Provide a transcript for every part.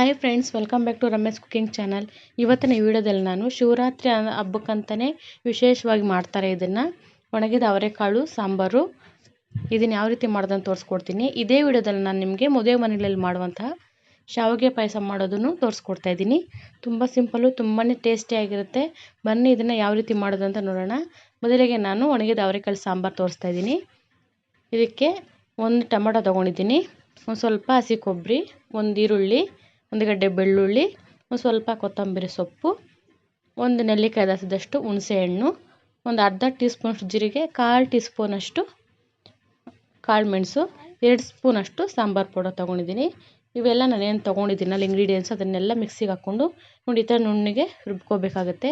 Hi friends welcome back to Ramesh cooking channel ಇವತ್ತಿನ ವಿಡಿಯೋದಲ್ಲಿ ನಾನು ಶಿವರಾತ್ರಿ ಹಬ್ಬಕ್ಕಂತಲೇ ವಿಶೇಷವಾಗಿ ಮಾಡ್ತಾರೆ ಇದನ್ನು. ಒಣಗಿದ ಅವರೆಕಾಳು, ಸಾಂಬಾರು. ಇದನ್ನು ಯಾವ ರೀತಿ ಮಾಡೋದನ್ನು ತೋರಿಸ್ಕೊಡ್ತೀನಿ. ಇದೇ ವಿಡಿಯೋದಲ್ಲಿ ನಾನು ನಿಮಗೆ ಮದುವೆ ಮನೆಗಳಲ್ಲಿ ಮಾಡುವಂತಹ ಶಾವಿಗೆ ಪಾಯಸ ಮಾಡೋದನ್ನು ತೋರಿಸ್ಕೊಡ್ತಾ ಇದ್ದೀನಿ. ತುಂಬ ಸಿಂಪಲ್ಲು ತುಂಬಾ ಟೇಸ್ಟಿಯಾಗಿರುತ್ತೆ ಬನ್ನಿ ಇದನ್ನು ಯಾವ ರೀತಿ ಮಾಡೋದು ಅಂತ ನೋಡೋಣ. ಮೊದಲಿಗೆ ನಾನು ಒಣಗಿದ ಅವರೆಕಾಳು, ಸಾಂಬಾರು ತೋರಿಸ್ತಾ ಇದ್ದೀನಿ. ಇದಕ್ಕೆ ಒಂದು ಟೊಮೊಟೊ ತೊಗೊಂಡಿದ್ದೀನಿ. ಒಂದು ಸ್ವಲ್ಪ ಹಸಿ ಕೊಬ್ಬರಿ ಒಂದು ಈರುಳ್ಳಿ ಒಂದು ಗಡ್ಡೆ ಬೆಳ್ಳುಳ್ಳಿ, ಒಂದು ಸ್ವಲ್ಪ ಕೊತ್ತಂಬರಿ ಸೊಪ್ಪು, ಒಂದು ನೆಲ್ಲಿಕಾಯಿ ದಸದಷ್ಟು ಹುಣಸೆಹಣ್ಣು ಒಂದು ಅರ್ಧ ಟೀ ಸ್ಪೂನಷ್ಟು ಜೀರಿಗೆ, ಕಾಲು ಟೀ ಸ್ಪೂನಷ್ಟು ಕಾಳು ಮೆಣಸು, ಎರಡು ಸ್ಪೂನಷ್ಟು ಸಾಂಬಾರು ಪೌಡರ್ ತೊಗೊಂಡಿದ್ದೀನಿ. ಇವೆಲ್ಲ ನಾನೇನು ತೊಗೊಂಡಿದ್ದೀನಲ್ಲ ಇಂಗ್ರೀಡಿಯೆಂಟ್ಸ್ ಅದನ್ನೆಲ್ಲ ಮಿಕ್ಸಿಗೆ ಹಾಕ್ಕೊಂಡು ನೋಡಿ, ಈ ಥರ ನುಣ್ಣಿಗೆ ರುಬ್ಕೋಬೇಕಾಗತ್ತೆ.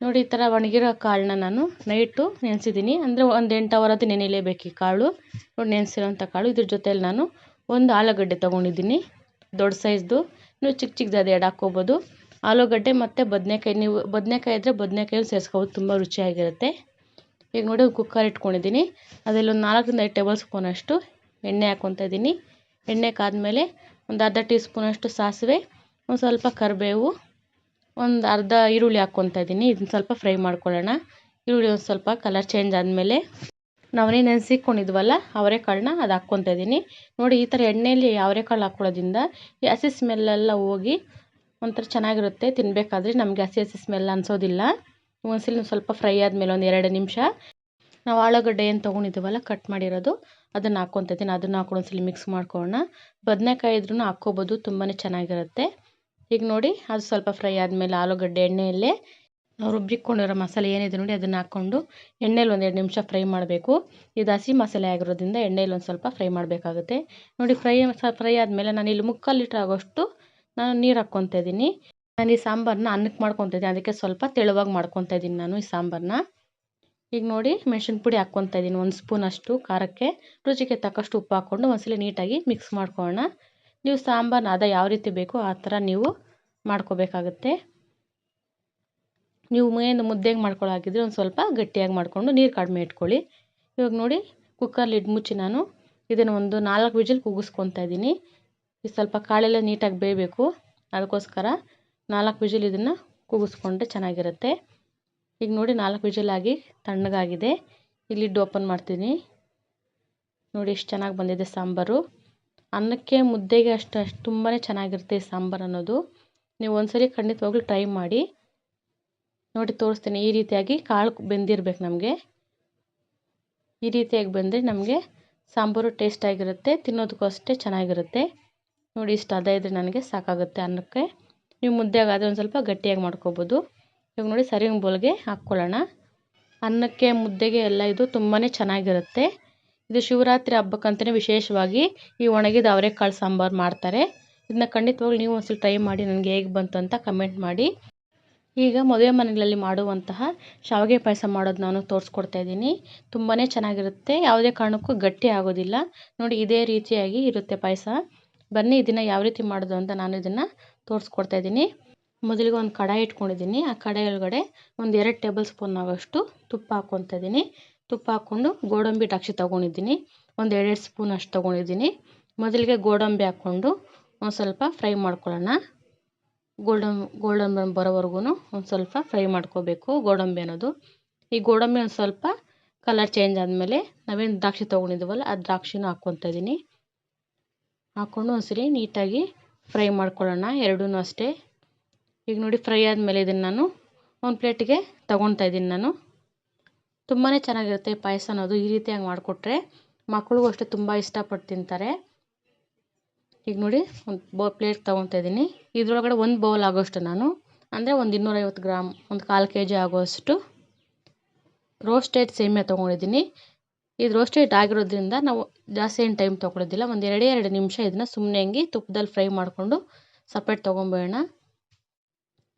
ನೋಡಿ, ಈ ಥರ ಒಣಗಿರೋ ಕಾಳನ್ನ ನಾನು ನೈಟು ನೆನೆಸಿದ್ದೀನಿ. ಅಂದರೆ ಒಂದು ಎಂಟು ಅವರ್ ಅದು ನೆನೆಯಲೇಬೇಕು ಈ ಕಾಳು. ನೋಡಿ, ನೆನೆಸಿರೋಂಥ ಕಾಳು. ಇದ್ರ ಜೊತೆಯಲ್ಲಿ ನಾನು ಒಂದು ಆಲೂಗಡ್ಡೆ ತೊಗೊಂಡಿದ್ದೀನಿ. ದೊಡ್ಡ ಸೈಜ್ದು. ನೀವು ಚಿಕ್ಕ ಚಿಕ್ಕದಾದ ಎರಡು ಹಾಕ್ಕೋಬೋದು. ಆಲೂಗಡ್ಡೆ ಮತ್ತು ಬದನೆಕಾಯಿ, ನೀವು ಬದನೆಕಾಯಿ ಇದ್ದರೆ ಬದನೆಕಾಯಿ ಸೇರಿಸ್ಕೋಬೋದು, ತುಂಬ ರುಚಿಯಾಗಿರುತ್ತೆ. ಈಗ ನೋಡಿ ಕುಕ್ಕರ್ ಇಟ್ಕೊಂಡಿದ್ದೀನಿ. ಅದರಲ್ಲಿ ಒಂದು ನಾಲ್ಕರಿಂದ ಐದು ಟೇಬಲ್ ಸ್ಪೂನಷ್ಟು ಎಣ್ಣೆ ಹಾಕ್ಕೊತಾ ಇದ್ದೀನಿ. ಎಣ್ಣೆ ಕಾದಮೇಲೆ ಒಂದು ಅರ್ಧ ಟೀ ಸ್ಪೂನಷ್ಟು ಸಾಸಿವೆ, ಒಂದು ಸ್ವಲ್ಪ ಕರಿಬೇವು, ಒಂದು ಅರ್ಧ ಈರುಳ್ಳಿ ಹಾಕ್ಕೊತಾ ಇದ್ದೀನಿ. ಇದನ್ನ ಸ್ವಲ್ಪ ಫ್ರೈ ಮಾಡ್ಕೊಳ್ಳೋಣ. ಈರುಳ್ಳಿ ಒಂದು ಸ್ವಲ್ಪ ಕಲರ್ ಚೇಂಜ್ ಆದಮೇಲೆ ನಾವೇ ನೆನೆಸಿಕೊಂಡಿದ್ವಲ್ಲ ಅವರೆಕಾಳನ್ನ ಅದು ಹಾಕ್ಕೊತಾ ಇದ್ದೀನಿ ನೋಡಿ, ಈ ಥರ ಎಣ್ಣೆಯಲ್ಲಿ ಅವರೆಕಾಳು ಹಾಕ್ಕೊಳ್ಳೋದ್ರಿಂದ ಈ ಹಸಿ ಸ್ಮೆಲ್ಲೆಲ್ಲ ಹೋಗಿ ಒಂಥರ ಚೆನ್ನಾಗಿರುತ್ತೆ. ತಿನ್ನಬೇಕಾದ್ರೆ ನಮಗೆ ಹಸಿ ಹಸಿ ಸ್ಮೆಲ್ ಅನಿಸೋದಿಲ್ಲ. ಒಂದ್ಸಲ ಸ್ವಲ್ಪ ಫ್ರೈ ಆದಮೇಲೆ ಒಂದು ಎರಡು ನಿಮಿಷ. ನಾವು ಆಲೂಗಡ್ಡೆ ಏನು ತೊಗೊಂಡಿದ್ದೀವಲ್ಲ ಕಟ್ ಮಾಡಿರೋದು, ಅದನ್ನು ಹಾಕ್ಕೊತಾ ಇದ್ದೀನಿ ಅದನ್ನು ಹಾಕೊಂಡು ಒಂದ್ಸಲ ಮಿಕ್ಸ್ ಮಾಡ್ಕೊಳ್ಳೋಣ. ಬದನೆಕಾಯಿ ಇದ್ರೂ ಹಾಕ್ಕೋಬೋದು ತುಂಬಾ ಚೆನ್ನಾಗಿರುತ್ತೆ. ಈಗ ನೋಡಿ, ಅದು ಸ್ವಲ್ಪ ಫ್ರೈ ಆದಮೇಲೆ ಆಲೂಗಡ್ಡೆ ಎಣ್ಣೆಯಲ್ಲೇ ನಾವು ರುಬ್ಬಿಕೊಂಡಿರೋ ಮಸಾಲೆ ಏನಿದೆ ನೋಡಿ, ಅದನ್ನು ಹಾಕ್ಕೊಂಡು ಎಣ್ಣೆಲಿ ಎರಡು ನಿಮಿಷ ಫ್ರೈ ಮಾಡಬೇಕು. ಇದು ಹಸಿ ಮಸಾಲೆ ಆಗಿರೋದ್ರಿಂದ ಎಣ್ಣೆಲಿ ಒಂದು ಸ್ವಲ್ಪ ಫ್ರೈ ಮಾಡಬೇಕಾಗುತ್ತೆ. ನೋಡಿ, ಫ್ರೈ ಫ್ರೈ ಆದಮೇಲೆ ನಾನು ಇಲ್ಲಿ ಮುಕ್ಕಾಲು ಲೀಟ್ರ್ ಆಗೋಷ್ಟು ನಾನು ನೀರು ಹಾಕ್ಕೊತಾ ಇದ್ದೀನಿ. ನಾನು ಈ ಸಾಂಬಾರನ್ನ ಅನ್ನಕ್ಕೆ ಮಾಡ್ಕೊತ ಇದ್ದೀನಿ. ಅದಕ್ಕೆ ಸ್ವಲ್ಪ ತೆಳುವಾಗಿ ಮಾಡ್ಕೊತ ಇದ್ದೀನಿ ನಾನು ಈ ಸಾಂಬಾರನ್ನ ಈಗ ನೋಡಿ, ಮೆಣಸಿನ ಪುಡಿ ಹಾಕ್ಕೊತಾ ಇದ್ದೀನಿ. ಒಂದು ಸ್ಪೂನ್ ಅಷ್ಟು ಖಾರಕ್ಕೆ. ರುಚಿಗೆ ತಕ್ಕಷ್ಟು ಉಪ್ಪು ಹಾಕ್ಕೊಂಡು ಒಂದ್ಸಲ ನೀಟಾಗಿ ಮಿಕ್ಸ್ ಮಾಡ್ಕೊಳ್ಳೋಣ. ನೀವು ಸಾಂಬಾರನ್ನ ಅದ ಯಾವ ರೀತಿ ಬೇಕೋ ಆ ಥರ ನೀವು ಮಾಡ್ಕೋಬೇಕಾಗುತ್ತೆ. ನೀವು ಏನು ಮುದ್ದೆಗೆ ಮಾಡ್ಕೊಳ್ಳೋಗಿದ್ರೆ ಒಂದು ಸ್ವಲ್ಪ ಗಟ್ಟಿಯಾಗಿ ಮಾಡಿಕೊಂಡು ನೀರು ಕಡಿಮೆ ಇಟ್ಕೊಳ್ಳಿ. ಇವಾಗ ನೋಡಿ ಕುಕ್ಕರ್ ಲಿಡ್ ಮುಚ್ಚಿ ನಾನು ಇದನ್ನು ಒಂದು ನಾಲ್ಕು ವಿಜಿಲ್ ಕೂಗಿಸ್ಕೊತಾ ಇದ್ದೀನಿ. ಈ ಸ್ವಲ್ಪ ಕಾಳೆಲ್ಲ ನೀಟಾಗಿ ಬೇಯಬೇಕು. ಅದಕ್ಕೋಸ್ಕರ ನಾಲ್ಕು ವಿಜಿಲ್ ಇದನ್ನು ಕೂಗಿಸ್ಕೊಂಡ್ರೆ ಚೆನ್ನಾಗಿರುತ್ತೆ. ಈಗ ನೋಡಿ ನಾಲ್ಕು ವಿಜಿಲ್ ಆಗಿ ತಣ್ಣಗಾಗಿದೆ. ಈ ಲಿಡ್ ಓಪನ್ ಮಾಡ್ತೀನಿ. ನೋಡಿ ಎಷ್ಟು ಚೆನ್ನಾಗಿ ಬಂದಿದೆ ಸಾಂಬಾರು. ಅನ್ನಕ್ಕೆ ಮುದ್ದೆಗೆ ಅಷ್ಟು ಅಷ್ಟು ತುಂಬಾ ಚೆನ್ನಾಗಿರುತ್ತೆ ಈ ಸಾಂಬಾರು ಅನ್ನೋದು. ನೀವು ಒಂದ್ಸರಿ ಖಂಡಿತವಾಗ್ಲೂ ಟ್ರೈ ಮಾಡಿ. ನೋಡಿ ತೋರಿಸ್ತೀನಿ. ಈ ರೀತಿಯಾಗಿ ಕಾಳು ಬೆಂದಿರ್ಬೇಕು ನಮಗೆ. ಈ ರೀತಿಯಾಗಿ ಬಂದರೆ ನಮಗೆ ಸಾಂಬಾರು ಟೇಸ್ಟಾಗಿರುತ್ತೆ ತಿನ್ನೋದಕ್ಕೂ ಅಷ್ಟೇ ಚೆನ್ನಾಗಿರುತ್ತೆ. ನೋಡಿ ಇಷ್ಟು ಅದ ಇದ್ದರೆ ನನಗೆ ಸಾಕಾಗುತ್ತೆ ಅನ್ನಕ್ಕೆ. ನೀವು ಮುದ್ದೆಗಾದರೆ ಒಂದು ಸ್ವಲ್ಪ ಗಟ್ಟಿಯಾಗಿ ಮಾಡ್ಕೊಬೋದು. ಇವಾಗ ನೋಡಿ ಸರಿಂಗ್ ಬೋಲ್ಗೆ ಹಾಕ್ಕೊಳ್ಳೋಣ. ಅನ್ನಕ್ಕೆ, ಮುದ್ದೆಗೆ ಎಲ್ಲ ಇದು ತುಂಬಾ ಚೆನ್ನಾಗಿರುತ್ತೆ. ಇದು ಶಿವರಾತ್ರಿ ಹಬ್ಬಕ್ಕಂತಲೇ ವಿಶೇಷವಾಗಿ ಈ ಒಣಗಿದ ಅವರೆಕಾಳು ಸಾಂಬಾರು ಮಾಡ್ತಾರೆ. ಇದನ್ನ ಖಂಡಿತವಾಗ್ಲೂ ನೀವು ಒಂದ್ಸಲ ಟ್ರೈ ಮಾಡಿ, ನನಗೆ ಹೇಗೆ ಬಂತು ಅಂತ ಕಮೆಂಟ್ ಮಾಡಿ. ಈಗ ಮದುವೆ ಮನೆಗಳಲ್ಲಿ ಮಾಡುವಂತಹ ಶಾವಿಗೆ ಪಾಯಸ ಮಾಡೋದು ನಾನು ತೋರಿಸ್ಕೊಡ್ತಾ ಇದ್ದೀನಿ. ತುಂಬಾ ಚೆನ್ನಾಗಿರುತ್ತೆ. ಯಾವುದೇ ಕಾರಣಕ್ಕೂ ಗಟ್ಟಿ ಆಗೋದಿಲ್ಲ. ನೋಡಿ, ಇದೇ ರೀತಿಯಾಗಿ ಇರುತ್ತೆ ಪಾಯಸ. ಬನ್ನಿ, ಇದನ್ನು ಯಾವ ರೀತಿ ಮಾಡೋದು ಅಂತ ನಾನು ಇದನ್ನು ತೋರಿಸ್ಕೊಡ್ತಾ ಇದ್ದೀನಿ. ಮೊದಲಿಗೆ ಒಂದು ಕಡಾಯಿ ಇಟ್ಕೊಂಡಿದ್ದೀನಿ. ಆ ಕಡಾಯಿ ಒಳಗಡೆ ಒಂದು ಎರಡು ಟೇಬಲ್ ಸ್ಪೂನ್ ಆಗೋಷ್ಟು ತುಪ್ಪ ಹಾಕ್ಕೊತಾ ಇದ್ದೀನಿ. ತುಪ್ಪ ಹಾಕ್ಕೊಂಡು ಗೋಡಂಬಿ ದ್ರಾಕ್ಷಿ ತೊಗೊಂಡಿದ್ದೀನಿ. ಒಂದು ಎರಡೆರಡು ಸ್ಪೂನ್ ಅಷ್ಟು ತೊಗೊಂಡಿದ್ದೀನಿ. ಮೊದಲಿಗೆ ಗೋಡಂಬಿ ಹಾಕ್ಕೊಂಡು ಒಂದು ಸ್ವಲ್ಪ ಫ್ರೈ ಮಾಡ್ಕೊಳ್ಳೋಣ. ಗೋಲ್ಡನ್ ಗೋಲ್ಡನ್ ಬರೋವರೆಗೂ ಒಂದು ಸ್ವಲ್ಪ ಫ್ರೈ ಮಾಡ್ಕೋಬೇಕು, ಗೋಡಂಬಿ ಅನ್ನೋದು. ಈ ಗೋಡಂಬಿ ಒಂದು ಸ್ವಲ್ಪ ಕಲರ್ ಚೇಂಜ್ ಆದಮೇಲೆ ನಾವೇನು ದ್ರಾಕ್ಷಿ ತೊಗೊಂಡಿದ್ದೀವಲ್ಲ ಆ ದ್ರಾಕ್ಷಿನೂ ಹಾಕ್ಕೊತಾ ಇದ್ದೀನಿ ಹಾಕ್ಕೊಂಡು ಒಂದ್ಸರಿ ನೀಟಾಗಿ ಫ್ರೈ ಮಾಡ್ಕೊಳ್ಳೋಣ ಎರಡೂ ಅಷ್ಟೇ. ಈಗ ನೋಡಿ ಫ್ರೈ ಆದಮೇಲೆ ಇದನ್ನು ನಾನು ಒಂದು ಪ್ಲೇಟಿಗೆ ತೊಗೊತಾ ಇದ್ದೀನಿ ನಾನು. ತುಂಬಾ ಚೆನ್ನಾಗಿರುತ್ತೆ ಪಾಯಸ ಅನ್ನೋದು. ಈ ರೀತಿಯಾಗಿ ಮಾಡಿಕೊಟ್ರೆ ಮಕ್ಕಳಿಗೂ ಅಷ್ಟೇ ತುಂಬ ಇಷ್ಟಪಟ್ಟು ತಿಂತಾರೆ. ಈಗ ನೋಡಿ ಒಂದು ಬೌ ಪ್ಲೇಟ್ ತೊಗೊತಾ ಇದ್ದೀನಿ. ಇದರೊಳಗಡೆ ಒಂದು ಬೌಲ್ ಆಗೋಷ್ಟು ನಾನು. ಅಂದರೆ ಒಂದು ಇನ್ನೂರೈವತ್ತು ಗ್ರಾಮ್ ಒಂದು ಕಾಲು ಕೆ ಜಿ ಆಗೋಷ್ಟು ರೋಸ್ಟೆಡ್ ಸೇಮೆ ತೊಗೊಂಡಿದ್ದೀನಿ. ಇದು ರೋಸ್ಟೆಡ್ ಆಗಿರೋದ್ರಿಂದ ನಾವು ಜಾಸ್ತಿ ಏನು ಟೈಮ್ ತೊಗೊಳೋದಿಲ್ಲ. ಒಂದು ಎರಡೇ ಎರಡು ನಿಮಿಷ ಇದನ್ನು ಸುಮ್ಮನೆ ಹಂಗೆ ತುಪ್ಪದಲ್ಲಿ ಫ್ರೈ ಮಾಡಿಕೊಂಡು ಸಪ್ರೇಟ್ ತೊಗೊಂಬೇಡ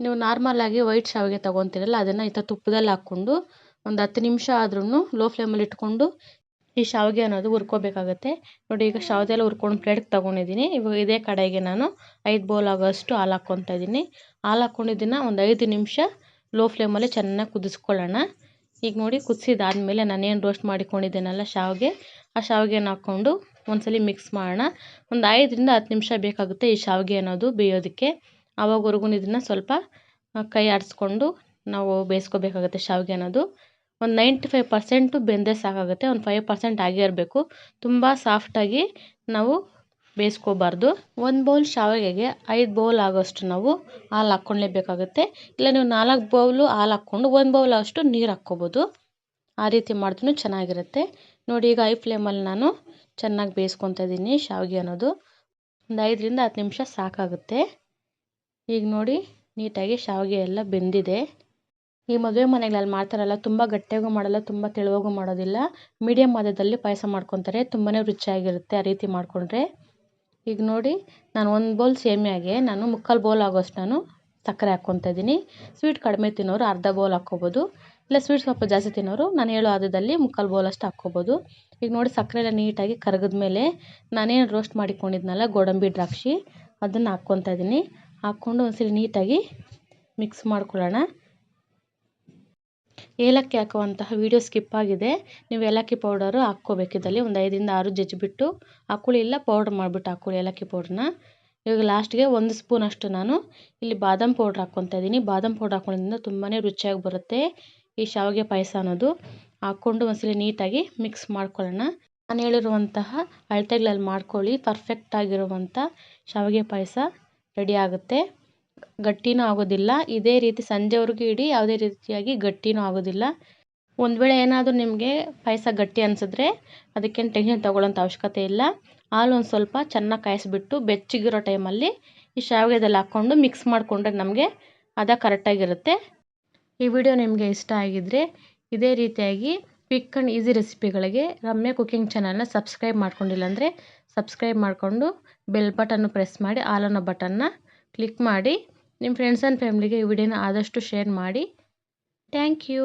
ನೀವು ನಾರ್ಮಲಾಗಿ ವೈಟ್ ಶಾವಿಗೆ ತೊಗೊತೀರಲ್ಲ, ಅದನ್ನು ಈ ಥರ ತುಪ್ಪದಲ್ಲಿ ಹಾಕ್ಕೊಂಡು ಒಂದು ಹತ್ತು ನಿಮಿಷ ಆದ್ರೂ ಲೋ ಫ್ಲೇಮಲ್ಲಿ ಇಟ್ಕೊಂಡು ಈ ಶಾವಿಗೆ ಅನ್ನೋದು ಹುರ್ಕೋಬೇಕಾಗತ್ತೆ. ನೋಡಿ ಈಗ ಶಾವಿಗೆ ಎಲ್ಲ ಹುರ್ಕೊಂಡು ಪ್ಲೇಟ್ಗೆ ತೊಗೊಂಡಿದ್ದೀನಿ. ಇವಾಗ ಇದೇ ಕಡೆಗೆ ನಾನು ಐದು ಬೌಲ್ ಆಗೋಷ್ಟು ಹಾಲು ಹಾಕ್ಕೊತಾ ಇದ್ದೀನಿ. ಹಾಲು ಹಾಕ್ಕೊಂಡಿದ್ದನ್ನು ಒಂದು ಐದು ನಿಮಿಷ ಲೋ ಫ್ಲೇಮಲ್ಲಿ ಚೆನ್ನಾಗಿ ಕುದಿಸ್ಕೊಳ್ಳೋಣ. ಈಗ ನೋಡಿ ಕುದಿಸಿದಾದ್ಮೇಲೆ ನಾನೇನು ರೋಸ್ಟ್ ಮಾಡಿಕೊಂಡಿದ್ದೇನಲ್ಲ ಶಾವಿಗೆ, ಆ ಶಾವಿಗೆನ ಹಾಕ್ಕೊಂಡು ಒಂದ್ಸಲ ಮಿಕ್ಸ್ ಮಾಡೋಣ. ಒಂದು ಐದರಿಂದ ಹತ್ತು ನಿಮಿಷ ಬೇಕಾಗುತ್ತೆ ಈ ಶಾವಿಗೆ ಅನ್ನೋದು ಬೇಯೋದಕ್ಕೆ. ಆವಾಗವರೆಗೂ ಇದನ್ನು ಸ್ವಲ್ಪ ಕೈ ಆಡಿಸ್ಕೊಂಡು ನಾವು ಬೇಯಿಸ್ಕೋಬೇಕಾಗುತ್ತೆ ಶಾವಿಗೆ ಅನ್ನೋದು. ಒಂದು ನೈಂಟಿ ಫೈವ್ ಪರ್ಸೆಂಟು ಬೆಂದರೆ ಸಾಕಾಗುತ್ತೆ, ಒಂದು ಫೈವ್ ಪರ್ಸೆಂಟ್ ಆಗೇ ಇರಬೇಕು. ತುಂಬ ಸಾಫ್ಟಾಗಿ ನಾವು ಬೇಯಿಸ್ಕೋಬಾರ್ದು. ಒಂದು ಬೌಲ್ ಶಾವಿಗೆಗೆ ಐದು ಬೌಲ್ ಆಗೋಷ್ಟು ನಾವು ಹಾಲು ಹಾಕ್ಕೊಳ್ಳೇಬೇಕಾಗುತ್ತೆ ಇಲ್ಲ ನೀವು ನಾಲ್ಕು ಬೌಲು ಹಾಲು ಹಾಕ್ಕೊಂಡು ಒಂದು ಬೌಲ್ ಅಷ್ಟು ನೀರು ಹಾಕ್ಕೋಬೋದು. ಆ ರೀತಿ ಮಾಡಿದ್ರೂ ಚೆನ್ನಾಗಿರುತ್ತೆ. ನೋಡಿ, ಈಗ ಐ ಫ್ಲೇಮಲ್ಲಿ ನಾನು ಚೆನ್ನಾಗಿ ಬೇಯಿಸ್ಕೊತಾ ಇದ್ದೀನಿ ಶಾವಿಗೆ ಅನ್ನೋದು. ಒಂದು ಐದರಿಂದ ಹತ್ತು ನಿಮಿಷ ಸಾಕಾಗುತ್ತೆ. ಈಗ ನೋಡಿ, ನೀಟಾಗಿ ಶಾವಿಗೆ ಎಲ್ಲ ಬೆಂದಿದೆ. ಈ ಮದುವೆ ಮನೆಗಳಲ್ಲಿ ಮಾಡ್ತಾರಲ್ಲ, ತುಂಬ ಗಟ್ಟಿಯಾಗೂ ಮಾಡಲ್ಲ, ತುಂಬ ತೆಳುವಾಗೂ ಮಾಡೋದಿಲ್ಲ. ಮೀಡಿಯಮ್ ಆದದಲ್ಲಿ ಪಾಯಸ ಮಾಡ್ಕೊತಾರೆ ತುಂಬಾ ರುಚಿಯಾಗಿರುತ್ತೆ ಆ ರೀತಿ ಮಾಡಿಕೊಂಡ್ರೆ. ಈಗ ನೋಡಿ, ನಾನು ಒಂದು ಬೌಲ್ ಸೇಮಿಯಾಗೆ ನಾನು ಮುಕ್ಕಾಲು ಬೌಲ್ ಆಗೋಷ್ಟು ನಾನು ಸಕ್ಕರೆ ಹಾಕ್ಕೊತಾ ಇದ್ದೀನಿ. ಸ್ವೀಟ್ ಕಡಿಮೆ ತಿನ್ನೋರು ಅರ್ಧ ಬೌಲ್ ಹಾಕ್ಕೋಬೋದು. ಇಲ್ಲ ಸ್ವೀಟ್ ಸ್ವಲ್ಪ ಜಾಸ್ತಿ ತಿನ್ನೋರು, ನಾನು ಹೇಳೋ ಹದದಲ್ಲಿ ಮುಕ್ಕಾಲು ಅಷ್ಟು ಹಾಕ್ಕೋಬೋದು. ಈಗ ನೋಡಿ ಸಕ್ಕರೆ ಎಲ್ಲ ನೀಟಾಗಿ ಕರಗಿದ ಮೇಲೆ ನಾನೇನು ರೋಸ್ಟ್ ಮಾಡಿಕೊಂಡಿದ್ನಲ್ಲ, ಗೋಡಂಬಿ, ದ್ರಾಕ್ಷಿ, ಅದನ್ನು ಹಾಕ್ಕೊತಾ ಇದ್ದೀನಿ. ಹಾಕ್ಕೊಂಡು ಒಂದ್ಸರಿ ನೀಟಾಗಿ ಮಿಕ್ಸ್ ಮಾಡ್ಕೊಳ್ಳೋಣ. ಏಲಕ್ಕಿ ಹಾಕುವಂತಹ ವೀಡಿಯೋ ಸ್ಕಿಪ್ ಆಗಿದೆ. ನೀವು ಏಲಕ್ಕಿ ಪೌಡರು ಇದರಲ್ಲಿ ಒಂದು ಐದರಿಂದ ಆರು ಜಜ್ಜಿಬಿಟ್ಟು ಹಾಕ್ಕೊಳ್ಳಿ ಇಲ್ಲ ಪೌಡ್ರ್ ಮಾಡಿಬಿಟ್ಟು ಹಾಕ್ಕೊಳ್ಳಿ ಏಲಕ್ಕಿ ಪೌಡ್ರನ್ನ ಇವಾಗ ಲಾಸ್ಟ್ಗೆ ಒಂದು ಸ್ಪೂನಷ್ಟು ನಾನು ಇಲ್ಲಿ ಬಾದಾಮ್ ಪೌಡ್ರ್ ಹಾಕ್ಕೊತಾ ಇದ್ದೀನಿ. ಬಾದಾಮ್ ಪೌಡ್ರ್ ಹಾಕೊಳ್ಳೋದ್ರಿಂದ ತುಂಬಾ ರುಚಿಯಾಗಿ ಬರುತ್ತೆ ಈ ಶಾವಿಗೆ ಪಾಯಸ ಅನ್ನೋದು. ಹಾಕ್ಕೊಂಡು ಒಂದ್ಸಲ ನೀಟಾಗಿ ಮಿಕ್ಸ್ ಮಾಡ್ಕೊಳ್ಳೋಣ. ನಾನು ಹೇಳಿರುವಂತಹ ಅಳತೆಗಳಲ್ಲಿ ಮಾಡ್ಕೊಳ್ಳಿ. ಪರ್ಫೆಕ್ಟಾಗಿರುವಂಥ ಶಾವಿಗೆ ಪಾಯಸ ರೆಡಿ ಆಗುತ್ತೆ. ಗಟ್ಟಿನೂ ಆಗೋದಿಲ್ಲ. ಇದೇ ರೀತಿ ಸಂಜೆವರೆಗೂ ಇಡಿ, ಯಾವುದೇ ರೀತಿಯಾಗಿ ಗಟ್ಟಿನೂ ಆಗೋದಿಲ್ಲ. ಒಂದು ವೇಳೆ ಏನಾದರೂ ನಿಮಗೆ ಪಾಯಸ ಗಟ್ಟಿ ಅನಿಸಿದ್ರೆ ಅದಕ್ಕೇನು ಟೆನ್ಷನ್ ತೊಗೊಳ್ಳೋಂಥ ಅವಶ್ಯಕತೆ ಇಲ್ಲ. ಹಾಲು ಒಂದು ಸ್ವಲ್ಪ ಚೆನ್ನಾಗಿ ಕಾಯಿಸಿಬಿಟ್ಟು ಬೆಚ್ಚಗಿರೋ ಟೈಮಲ್ಲಿ ಈ ಶಾವಿಗೆದಲ್ಲಿ ಹಾಕ್ಕೊಂಡು ಮಿಕ್ಸ್ ಮಾಡಿಕೊಂಡ್ರೆ ನಮಗೆ ಅದ ಕರೆಕ್ಟಾಗಿರುತ್ತೆ. ಈ ವಿಡಿಯೋ ನಿಮಗೆ ಇಷ್ಟ ಆಗಿದ್ದರೆ ಇದೇ ರೀತಿಯಾಗಿ ಕ್ವಿಕ್ ಆ್ಯಂಡ್ ಈಸಿ ರೆಸಿಪಿಗಳಿಗೆ ರಮ್ಯ ಕುಕಿಂಗ್ ಚಾನಲ್ನ ಸಬ್ಸ್ಕ್ರೈಬ್ ಮಾಡ್ಕೊಂಡಿಲ್ಲ ಅಂದರೆ ಸಬ್ಸ್ಕ್ರೈಬ್ ಮಾಡಿಕೊಂಡು ಬೆಲ್ ಬಟನ್ನು ಪ್ರೆಸ್ ಮಾಡಿ ಆಲ್ ಅನ್ನೋ ಬಟನ್ನ ಕ್ಲಿಕ್ ಮಾಡಿ. ನಿಮ್ಮ ಫ್ರೆಂಡ್ಸ್ ಆ್ಯಂಡ್ ಫ್ಯಾಮ್ಲಿಗೆ ಈ ವಿಡಿಯೋನ ಆದಷ್ಟು ಶೇರ್ ಮಾಡಿ. Thank you